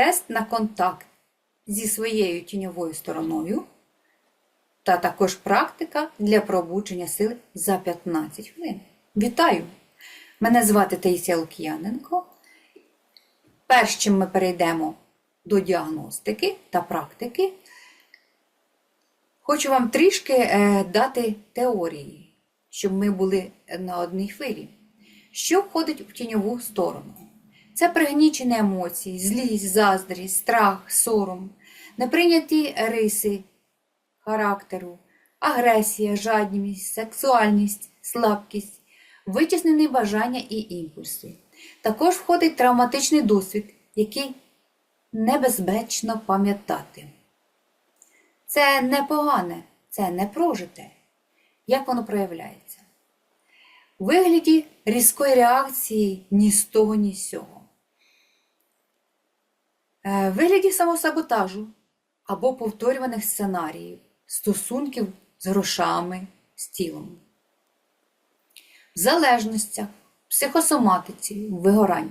тест на контакт зі своєю тіньовою стороною, та також практика для пробудження сил за 15 хвилин. Вітаю! Мене звати Таїсія Лук'яненко. Перш чим ми перейдемо до діагностики та практики, хочу вам трішки е, дати теорії, щоб ми були на одній хвилі. Що входить в тіньову сторону? Це пригнічені емоції, злість, заздрість, страх, сором, неприйняті риси характеру, агресія, жадність, сексуальність, слабкість, витіснені бажання і імпульси. Також входить травматичний досвід, який небезпечно пам'ятати. Це не погане, це не прожите. Як воно проявляється? У вигляді різкої реакції ні з того, ні з сього. Е, вигляді самосаботажу або повторюваних сценаріїв, стосунків з грошами, з тілом. В залежностях, психосоматиці, вигоранні.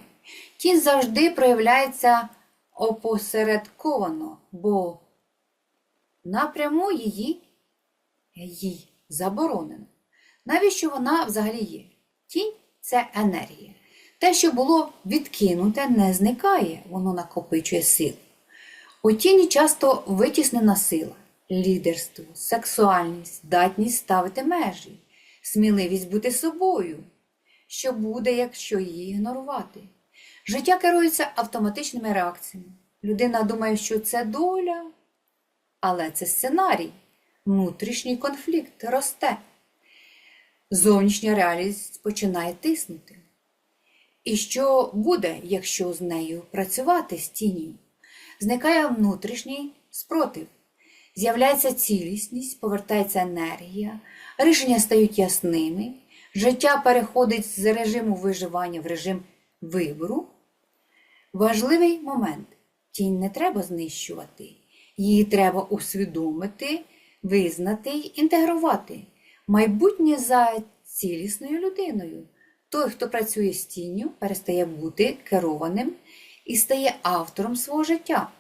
Тінь завжди проявляється опосередковано, бо напряму її, їй заборонено. Навіщо вона взагалі є? Тінь це енергія. Те, що було відкинуте, не зникає, воно накопичує силу. У тіні часто витіснена сила, лідерство, сексуальність, здатність ставити межі, сміливість бути собою. Що буде, якщо її ігнорувати? Життя керується автоматичними реакціями. Людина думає, що це доля, але це сценарій, внутрішній конфлікт росте. Зовнішня реальність починає тиснути. І що буде, якщо з нею працювати з тінню? Зникає внутрішній спротив, з'являється цілісність, повертається енергія, рішення стають ясними, життя переходить з режиму виживання в режим вибору. Важливий момент тінь не треба знищувати, її треба усвідомити, визнати й інтегрувати. Майбутнє за цілісною людиною. Той, хто працює з тінню, перестає бути керованим і стає автором свого життя.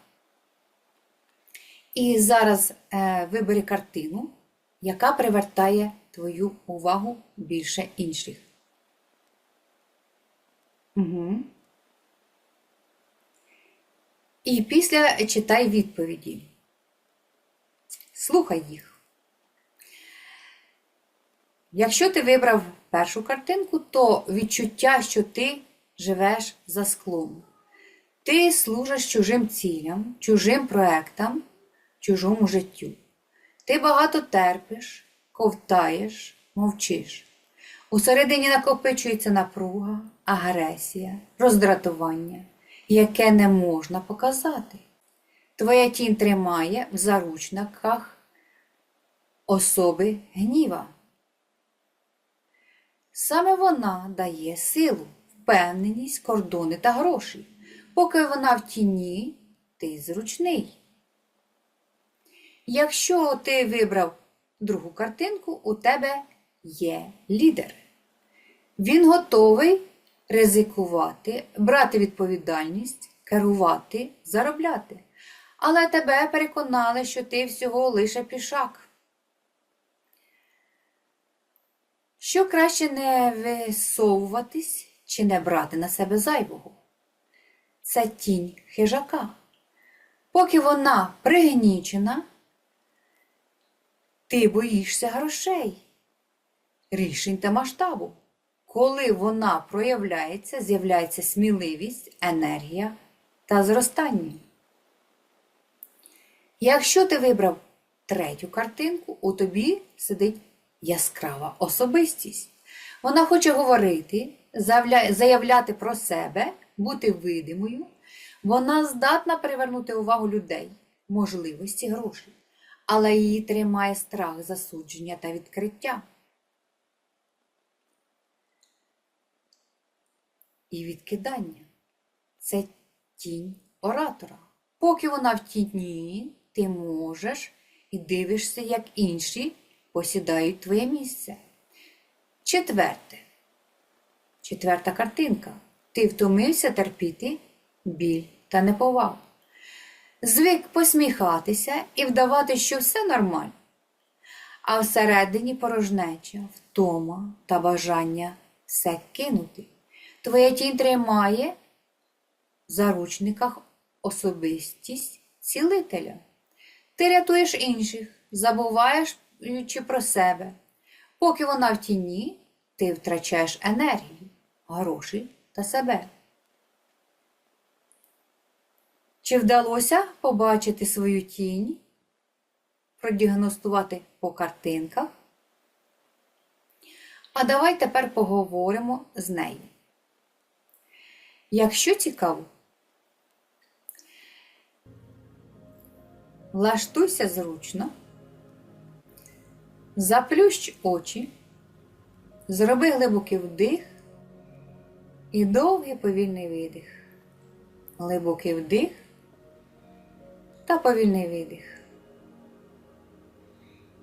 І зараз е, вибери картину, яка привертає твою увагу більше інших. Угу. І після читай відповіді. Слухай їх. Якщо ти вибрав першу картинку, то відчуття, що ти живеш за склом. Ти служиш чужим цілям, чужим проектам, чужому життю. Ти багато терпиш, ковтаєш, мовчиш. Усередині накопичується напруга, агресія, роздратування, яке не можна показати. Твоя тінь тримає в заручниках особи гніва. Саме вона дає силу, впевненість, кордони та гроші. Поки вона в тіні, ти зручний. Якщо ти вибрав другу картинку, у тебе є лідер. Він готовий ризикувати, брати відповідальність, керувати, заробляти. Але тебе переконали, що ти всього лише пішак. Що краще не висовуватись чи не брати на себе зайвого? Це тінь хижака. Поки вона пригнічена, ти боїшся грошей, рішень та масштабу. Коли вона проявляється, з'являється сміливість, енергія та зростання. Якщо ти вибрав третю картинку, у тобі сидить яскрава особистість. Вона хоче говорити, заявляти про себе, бути видимою. Вона здатна привернути увагу людей, можливості грошей, але її тримає страх засудження та відкриття. І відкидання це тінь оратора. Поки вона в тіні, ти можеш і дивишся, як інші посідають твоє місце. Четверте. Четверта картинка. Ти втомився терпіти біль та неповагу. звик посміхатися і вдавати, що все нормально. А всередині порожнеча, втома та бажання все кинути. Твоя тінь тримає в заручниках особистість цілителя. Ти рятуєш інших, забуваючи про себе. Поки вона в тіні, ти втрачаєш енергію, гроші та себе. Чи вдалося побачити свою тінь, продіагностувати по картинках? А давай тепер поговоримо з нею. Якщо цікаво, влаштуйся зручно, заплющ очі, зроби глибокий вдих і довгий повільний видих. Глибокий вдих та повільний видих.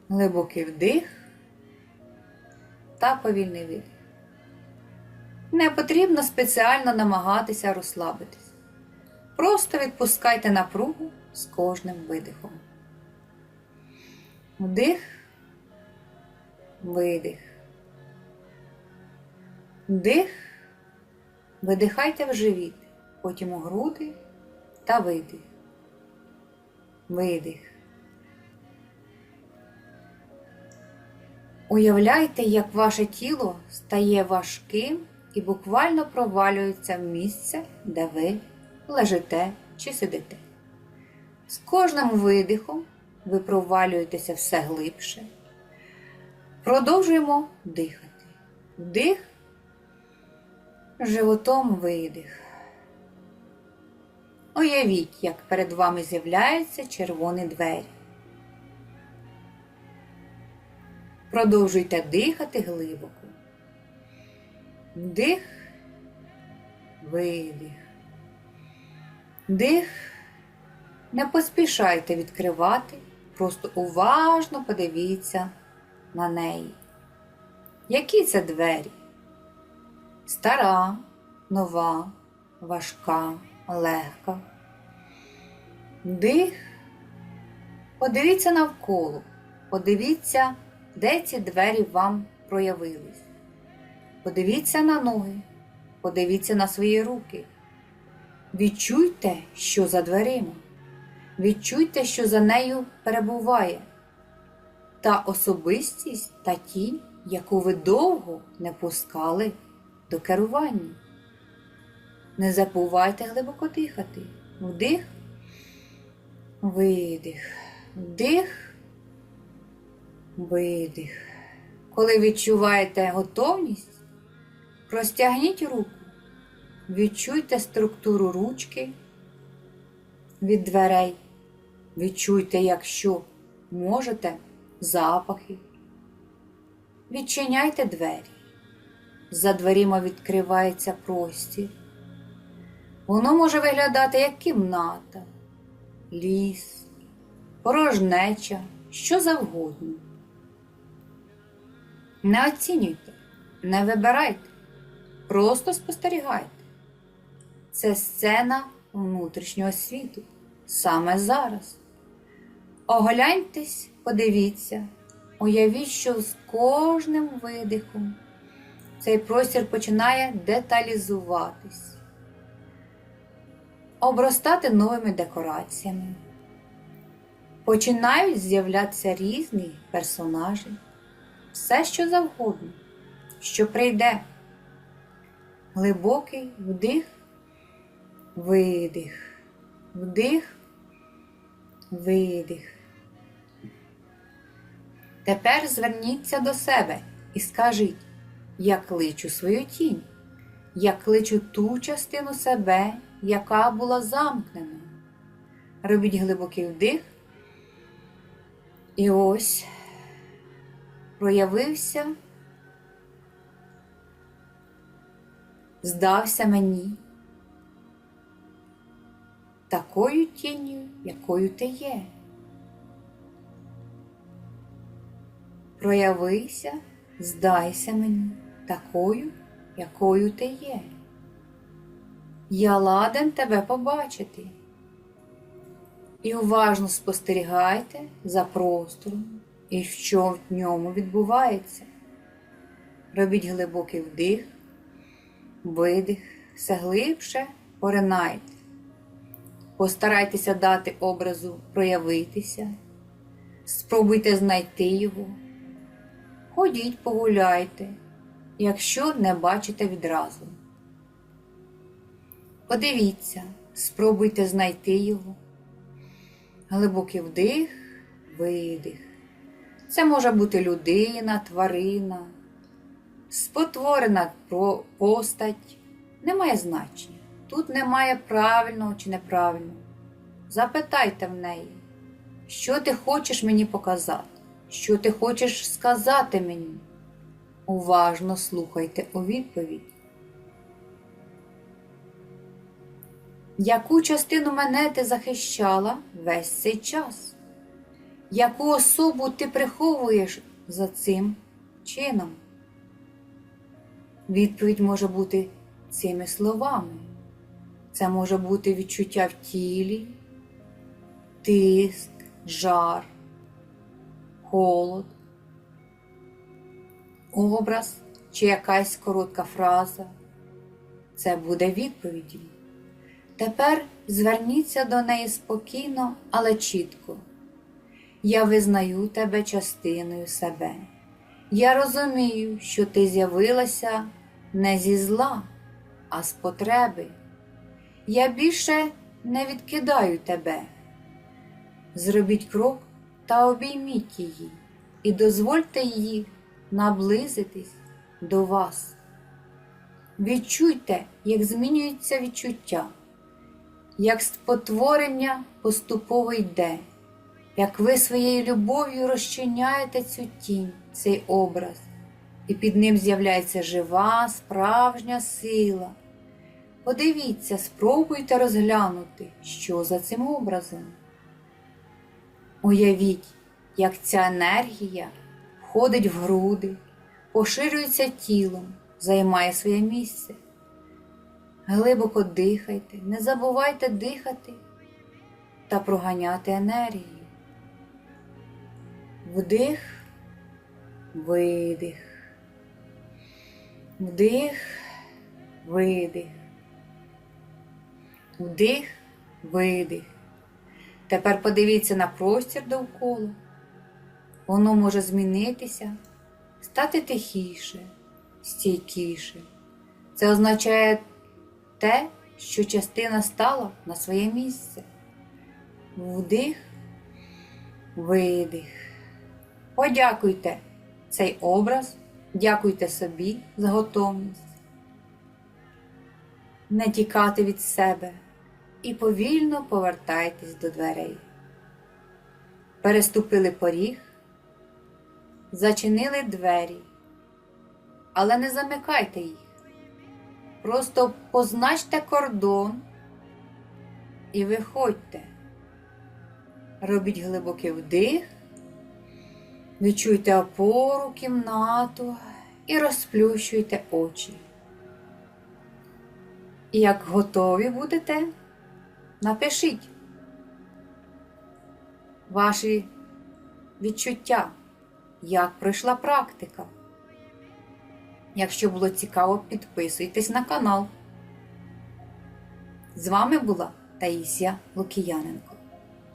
Глибокий вдих та повільний видих. Не потрібно спеціально намагатися розслабитись. Просто відпускайте напругу з кожним видихом. Вдих, видих. Вдих, видихайте в живіт, потім у груди та видих. Видих. Уявляйте, як ваше тіло стає важким і буквально провалюється в місце, де ви лежите чи сидите. З кожним видихом ви провалюєтеся все глибше. Продовжуємо дихати. Вдих, животом видих. Уявіть, як перед вами з'являються червоні двері. Продовжуйте дихати глибоко. Вдих, видих. Дих. Не поспішайте відкривати, просто уважно подивіться на неї. Які це двері? Стара, нова, важка, легка. Дих. Подивіться навколо, подивіться, де ці двері вам проявились. Подивіться на ноги, подивіться на свої руки. Відчуйте, що за дверима. Відчуйте, що за нею перебуває та особистість та тінь, яку ви довго не пускали до керування. Не забувайте глибоко дихати. Вдих, видих, вдих, видих. Коли відчуваєте готовність, простягніть руку, відчуйте структуру ручки від дверей. Відчуйте, якщо можете, запахи. Відчиняйте двері. За дверима відкривається простір. Воно може виглядати як кімната, ліс, порожнеча, що завгодно. Не оцінюйте, не вибирайте, просто спостерігайте. Це сцена внутрішнього світу саме зараз. Огляньтесь, подивіться, уявіть, що з кожним видихом цей простір починає деталізуватись, обростати новими декораціями. Починають з'являтися різні персонажі, все що завгодно, що прийде. Глибокий вдих, видих, вдих, видих. Тепер зверніться до себе і скажіть, я кличу свою тінь, я кличу ту частину себе, яка була замкнена. Робіть глибокий вдих. І ось проявився, здався мені такою тінню, якою ти є. Проявися, здайся мені такою, якою ти є. Я ладен тебе побачити. і уважно спостерігайте за простором і що в ньому відбувається. Робіть глибокий вдих, видих, все глибше поринайте. Постарайтеся дати образу проявитися, спробуйте знайти його. Ходіть, погуляйте, якщо не бачите відразу. Подивіться, спробуйте знайти його. Глибокий вдих, видих. Це може бути людина, тварина, спотворена постать. Немає значення. Тут немає правильного чи неправильного. Запитайте в неї, що ти хочеш мені показати, що ти хочеш сказати мені. Уважно слухайте у відповідь. Яку частину мене ти захищала весь цей час? Яку особу ти приховуєш за цим чином? Відповідь може бути цими словами. Це може бути відчуття в тілі, тиск, жар, холод, образ чи якась коротка фраза. Це буде відповіддю. Тепер зверніться до неї спокійно, але чітко. Я визнаю тебе частиною себе. Я розумію, що ти з'явилася не зі зла, а з потреби. Я більше не відкидаю тебе. Зробіть крок та обійміть її, і дозвольте їй наблизитись до вас. Відчуйте, як змінюється відчуття, як спотворення поступово йде, як ви своєю любов'ю розчиняєте цю тінь, цей образ, і під ним з'являється жива, справжня сила. Подивіться, спробуйте розглянути, що за цим образом. Уявіть, як ця енергія входить в груди, поширюється тілом, займає своє місце. Глибоко дихайте, не забувайте дихати та проганяти енергію. Вдих, видих, вдих, видих, вдих, видих. Тепер подивіться на простір довкола. Воно може змінитися, стати тихіше, стійкіше. Це означає те, що частина стала на своє місце. Вдих, видих. Подякуйте цей образ, дякуйте собі за готовність. Не тікати від себе і повільно повертайтесь до дверей. Переступили поріг, зачинили двері, але не замикайте їх. Просто позначте кордон і виходьте. Робіть глибокий вдих, відчуйте опору кімнату і розплющуйте очі. І як готові будете, напишіть ваші відчуття, як пройшла практика. Якщо було цікаво, підписуйтесь на канал. З вами була Таїсія Лукіяненко.